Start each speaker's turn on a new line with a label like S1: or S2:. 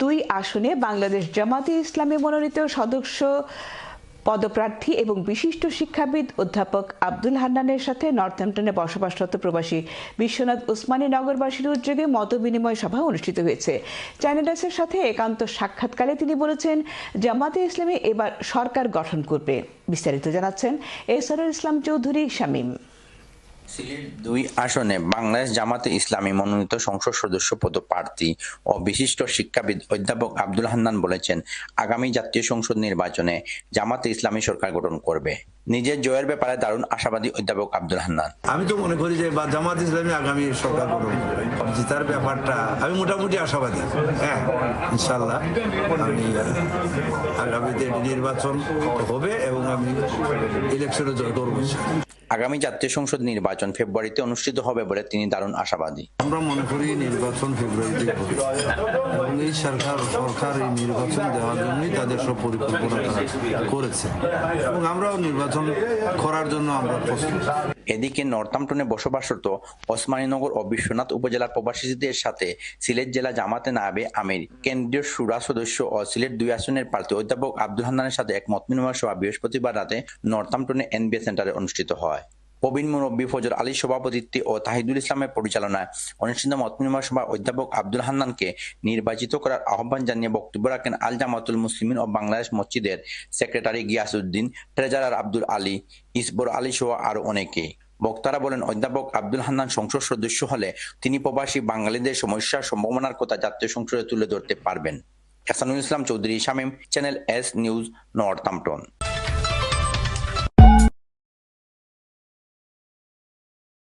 S1: দুই আসনে বাংলাদেশ জামাতে ইসলামী মনোনীত সদস্য, পদপ্রার্থী এবং বিশিষ্ট শিক্ষাবিদ অধ্যাপক আব্দুল হান্নানের সাথে নর্থহ্যাম্পটনে বসবাসরত প্রবাসী বিশ্বনাথ উসমানী নগরবাসীর উদ্যোগে মত বিনিময় সভা অনুষ্ঠিত হয়েছে। চ্যানেলাসের সাথে একান্ত সাক্ষাৎকারে তিনি বলেছেন জামাতে ইসলামী এবার সরকার গঠন করবে। বিস্তারিত জানাচ্ছেন এসরুল ইসলাম চৌধুরী শামীম।
S2: সিলেট দুই আসনে বাংলাদেশ জামাতে ইসলামী মনোনীত সংসদ সদস্য পদপ্রার্থী ও বিশিষ্ট শিক্ষাবিদ অধ্যাপক আব্দুল হান্নান বলেছেন, আগামী জাতীয় সংসদ নির্বাচনে জামাতে ইসলামী সরকার গঠন করবে। নিজের জয়ের ব্যাপারে দারুণ আশাবাদী অধ্যাপক আব্দুল হান্নান।
S3: আমি তো মনে করি যে জামাত ইসলামী আগামী সরকার গঠন। জিতার ব্যাপারটা আমি মোটামুটি আশাবাদী। হ্যাঁ ইনশাল্লাহ আমি আগামীতে নির্বাচন হবে এবং আমি ইলেকশনে জয় করব।
S2: আগামী জাতীয় সংসদ নির্বাচন ফেব্রুয়ারিতে অনুষ্ঠিত হবে বলে তিনি দারুণ আশাবাদী।
S3: আমরা মনে করি নির্বাচন ফেব্রুয়ারিতে হবে। এবং এই সরকার সরকার এই নির্বাচন দেওয়ার জন্যই তাদের সব পরিকল্পনা তারা করেছে। এবং আমরাও নির্বাচন করার জন্য আমরা প্রস্তুত।
S2: এদিকে নর্থাম্পটনে বসবাসরত ওসমানীনগর ও বিশ্বনাথ উপজেলার প্রবাসীদের সাথে সিলেট জেলা জামাতে নায়াবে আমির কেন্দ্রীয় সুরা সদস্য ও সিলেট দুই আসনের প্রার্থী অধ্যাপক আব্দুল হান্নানের সাথে এক মত বিনিময় সভা বৃহস্পতিবার রাতে নর্থাম্পটনে এনবিএ সেন্টারে অনুষ্ঠিত হয়। প্রবীণ মুরব্বী ফজর আলী সভাপতিত্বে ও তাহিদুল ইসলামের পরিচালনায় অনুষ্ঠিত মত বিনিময় সভা অধ্যাপক আব্দুল হান্নানকে নির্বাচিত করার আহ্বান জানিয়ে বক্তব্য রাখেন আল জামাতুল মুসলিমিন ও বাংলাদেশ মসজিদের সেক্রেটারি গিয়াসউদ্দিন, ট্রেজারার আব্দুল আলী, ইসবর আলী সহ আরও অনেকে। বক্তারা বলেন, অধ্যাপক আব্দুল হান্নান সংসদ সদস্য হলে তিনি প্রবাসী বাঙালিদের সমস্যার সম্ভাবনার কথা জাতীয় সংসদে তুলে ধরতে পারবেন। Ehsanul Islam Chowdhury, Shamim, Channel S News Northampton